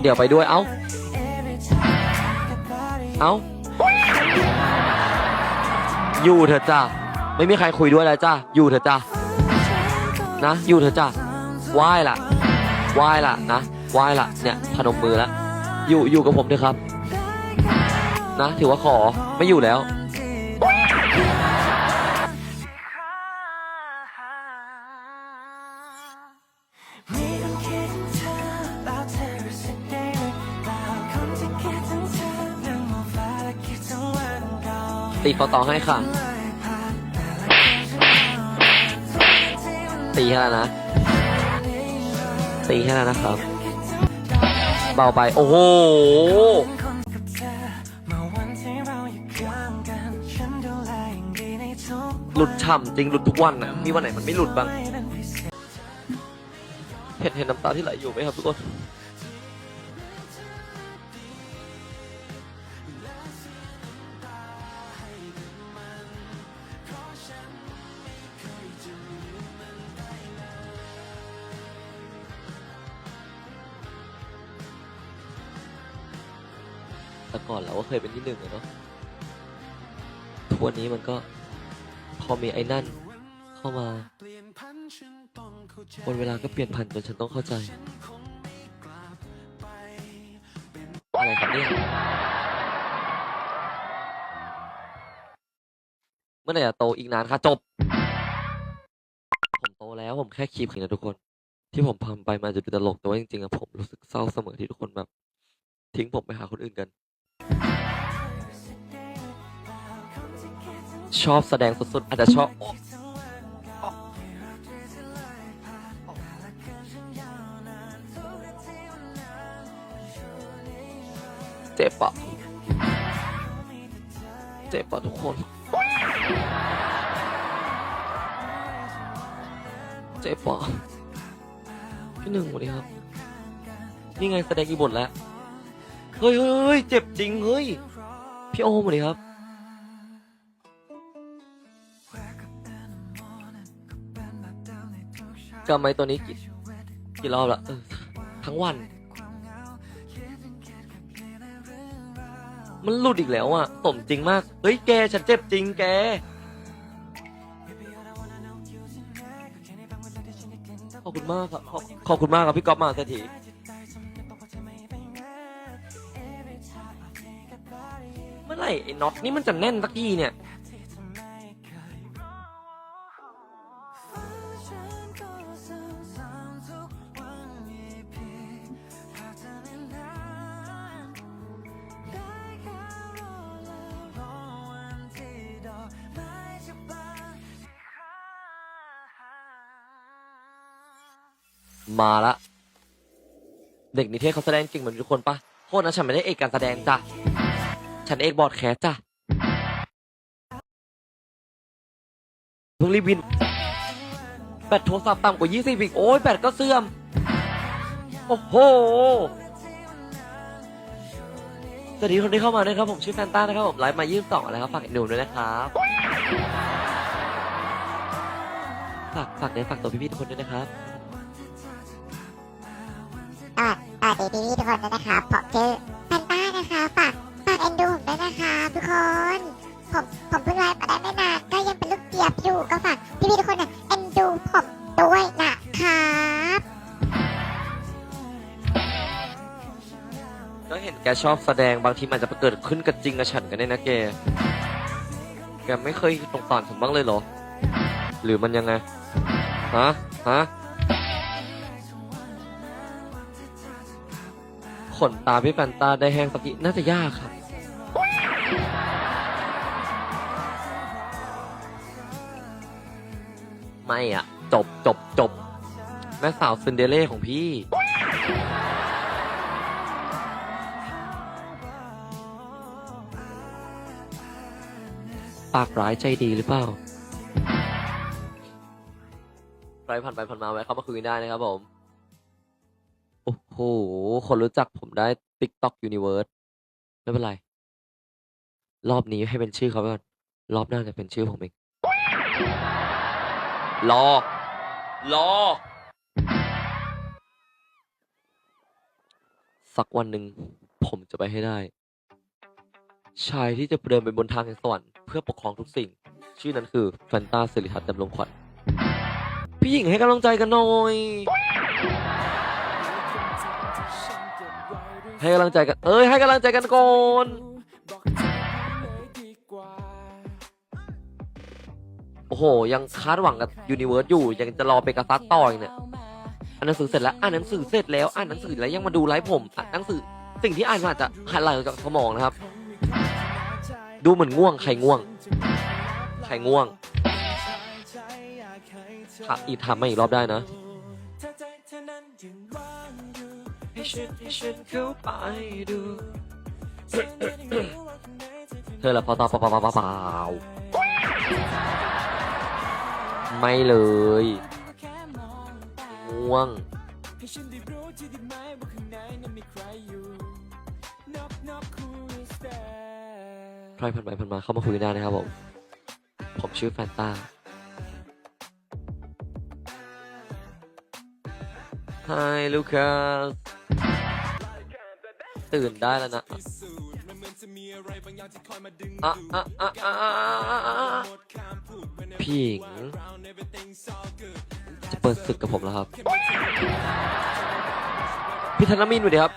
เดี๋ยวไปด้วย เอ้า เอ้า อยู่เถอะจ้าไม่มีใครคุยด้วยแล้วจ้าอยู่เถอะจ้านะ อยู่เถอะจ้าไหว้ล่ะไหว้ล่ะนะไหว้ล่ะ เนี่ยพนมมือแล้ว อยู่อยู่กับผมเถอะครับ นะ ถือว่าขอไม่อยู่แล้ว ตีต่อต่อให้ค่ะ ตีแค่นั้นนะ ตีแค่นั้นนะครับ เบาไป โอ้โห หลุดฉ่ำจริง หลุดทุกวันนะมีวันไหนมันไม่หลุดบ้าง เห็นเห็นน้ำตาที่ไหลอยู่ไหมครับทุกคน แต่ก่อนเราก็เคยเป็นที่หนึ่งเนาะทุกวันนี้มันก็พอมีไอ้นั่นเข้ามาวนเวลาก็เปลี่ยนพันจนฉันต้องเข้าใจ อะไรครับเนี่ยเมื่อไหร่จะโตอีกนานคะจบ ผมโตแล้วผมแค่คีบขิงนะทุกคน ที่ผมทำไปมาจะดูตลกแต่ว่าจริงๆอะผมรู้สึกเศร้าเสมอที่ทุกคนแบบ ทิ้งผมไปหาคนอื่นกัน ชอบแสดงสุดๆ อาจจะชอบเจ็บปะเจ็บปะทุกคน เจ็บปะพี่หนึ่งสวัสดีครับ นี่ไงแสดงอีบทแล้ว เฮ้ยเฮ้ยเฮ้ยเจ็บจริงเฮ้ย พี่โอมสวัสดีครับจำไมตัวนี้กี่กี่รอบละเออทั้งวัน มันหลุดอีกแล้วอะสมจริงมาก เฮ้ยแกฉันเจ็บจริงแก ขอบคุณมากครับ ขอบขอบคุณมากครับพี่ก๊อฟมาเศ ไหร่ไอ้น็อตนี่มันจะแน่นสักทีเนี่ยมาละ เด็กนิเทศเขาแสดงเก่งเหมือนทุกคนปะโทษนะฉันไม่ได้เอกการแสดงจ้ะ ฉันเอกบอดแคสจ้ะเพิ่งรีบวิน แบตโทรศัพท์ต่ำกว่า 20อีก โอ้ยแบตก็เสื่อม โอ้โหสวัสดีคนที่เข้ามาด้วยครับ ผมชื่อแฟนต้านะครับผมไลฟ์มายี่สิบสองแล้วครับฝากหนูด้วยนะครับฝากฝากในฝากตัวพี่ๆทุกคนด้วยนะครับสวัสสวัสดีพี่ๆทุกคนด้วยนะครับผมชื่อแพนต้านะคะฝากฝากเอ็นดู ด้วยนะคะทุกคน ผมผมเพิ่งไลฟ์มาได้ไม่นานก็ยังเป็นลูกเจี๊ยบอยู่ก็ฝากพี่ๆทุกคนน่ะเอ็นดูผมด้วยนะครับก็เห็นแกชอบแสดงบางทีมันจะเกิดขึ้นกับจริงกับฉันกันได้นะแก แกไม่เคยสงสารผมบ้างเลยเหรอ หรือมันยังไง ฮะ ฮะ ขนตาพี่แฟนตาได้แห้งสักทีน่าจะยากครับ ไม่อะจบจบจบแม่สาวซินเดเล่ของพี่ ปากร้ายใจดีหรือเปล่า ใครผ่านไปผ่านมาแวะเข้ามาคุยกันได้นะครับผม โอ้โห คนรู้จักผมได้ TikTok Universe ไม่เป็นไร รอบนี้ให้เป็นชื่อเขาไปก่อน รอบหน้าจะเป็นชื่อผมเอง รอ รอ สักวันหนึ่งผมจะไปให้ได้ ชายที่จะเดินไปบนทางแห่งสวรรค์เพื่อปกครองทุกสิ่ง ชื่อนั้นคือแฟนตาสิริทัศน์ดำรงขวัญพี่หญิงให้กำลังใจกันหน่อย ให้กำลังใจกัน เอ้ยให้กำลังใจกันก่อน โอ้โห ยังคาดหวังกับยูนิเวิร์สอยู่ ยังจะรอไปกระซัดต่ออีกเนี่ยอ่านหนังสือเสร็จแล้วอ่านหนังสือเสร็จแล้วอ่านหนังสือแล้วยังมาดูไลฟ์ผมอ่านหนังสือสิ่งที่อ่านมาอาจจะหันหลังจากสมองนะครับ ดูเหมือนง่วงใครง่วงใครง่วงถามอีกถามมาอีกรอบได้นะถ้าใจเธอนั้นยังว่างอยู่ให้ฉันให้ฉันเข้าไปดูฉันไม่ได้รู้ว่าข้างในเธอคือเธอละพอตาเปล่าเปล่าเปล่าเปล่า ไม่เลยง่วงใครอยผ่านไปผ่านมาเข้ามาคุยกันได้นะครับผม ผมชื่อแฟนตาไฮลูคัสตื่นได้แล้วนะอะอะอะอะอะอะอะ พี่หญิง จะเปิดศึกกับผมแล้วครับ พี่ธนมินสวัสดีครับ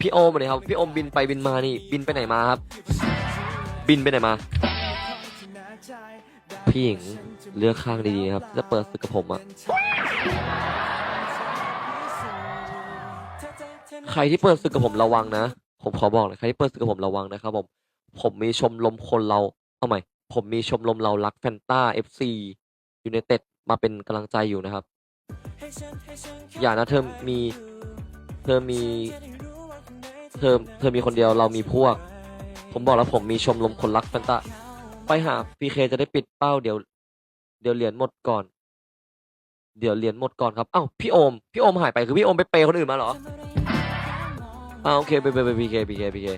พี่โอมสวัสดีครับ พี่โอมบินไปบินมานี่ บินไปไหนมาครับ บินไปไหนมา พี่หญิงเลือกข้างดีๆนะครับ จะเปิดศึกกับผมอะใครที่เปิดศึกกับผมระวังนะ ผมขอบอกเลยใครที่เปิดศึกกับผมระวังนะครับผม ผมมีชมรมคนเรา เอาใหม่ ผมมีชมรมเรารักแฟนตาเอฟซียูไนเต็ดมาเป็นกำลังใจอยู่นะครับ อย่านะเธอมีเธอมีเธอเธอมีคนเดียวเรามีพวก ผมบอกแล้วผมมีชมรมคนรักแฟนตาไปหาพีเคจะได้ปิดเป้าเดี๋ยว เดี๋ยวเหรียญหมดก่อน เดี๋ยวเหรียญหมดก่อนครับเอ้าพี่โอมพี่โอมหายไปคือพี่โอมไปเปย์คนอื่นมาเหรออ้าวโอเคไปไปไปพีเคพีเคพีเค